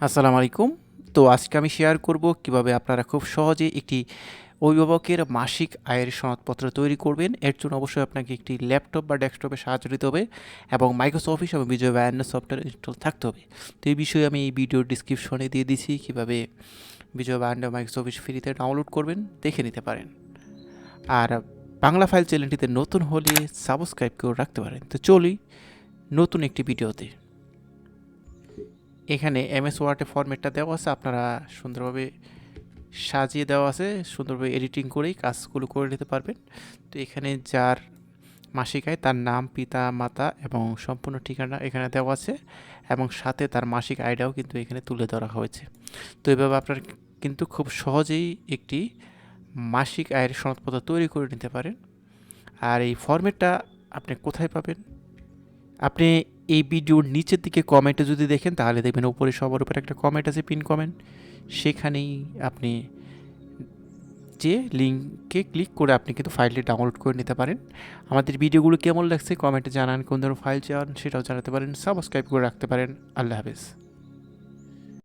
আসসালামু আলাইকুম তো আজকে আমি শেয়ার করব কীভাবে আপনারা খুব সহজে একটি অভিভাবকের মাসিক আয়ের সনদপত্র তৈরি করবেন। এর জন্য অবশ্যই আপনাকে একটি ল্যাপটপ বা ডেস্কটপে সাহায্য নিতে হবে এবং মাইক্রোসফট অফিস এবং বিজয় ব্যান্ড সফটওয়্যার ইনস্টল থাকতে হবে। তো এই বিষয়ে আমি এই ভিডিওর ডিসক্রিপশনে দিয়ে দিছি কীভাবে বিজয় ব্যান্ড মাইক্রোসফট অফিস ফ্রিতে ডাউনলোড করবেন, দেখে নিতে পারেন। আর বাংলা ফাইল চ্যানেলটিতে নতুন হলে সাবস্ক্রাইব করে রাখতে পারেন। তো চলি নতুন একটি ভিডিওতে এখানে এমএস ওয়ার্ডে ফরম্যাটটা দেওয়া আছে, আপনারা সুন্দরভাবে সাজিয়ে দেওয়া আছে, সুন্দরভাবে এডিটিং করেই কাজগুলো করে নিতে পারবেন। তো এখানে যার মাসিক আয় তার নাম, পিতা, মাতা এবং সম্পূর্ণ ঠিকানা এখানে দেওয়া আছে এবং সাথে তার মাসিক আয়টাও কিন্তু এখানে তুলে ধরা হয়েছে। তো এভাবে আপনার কিন্তু খুব সহজেই একটি মাসিক আয়ের সনদপত্র তৈরি করে নিতে পারেন। আর এই ফরম্যাটটা আপনি কোথায় পাবেন? আপনি এই ভিডিওর নিচের দিকে কমেন্টে যদি দেখেন, তাহলে দেখবেন ওপরে সবার উপরে একটা কমেন্ট আছে পিন কমেন্ট সেখানেই আপনি যে লিঙ্কে ক্লিক করে আপনি কিন্তু ফাইলটি ডাউনলোড করে নিতে পারেন। আমাদের ভিডিওগুলো কেমন লাগছে কমেন্টে জানান, কোন ধরনের ফাইল চান সেটাও জানাতে পারেন সাবস্ক্রাইব করে রাখতে পারেন। আল্লাহ হাফেজ।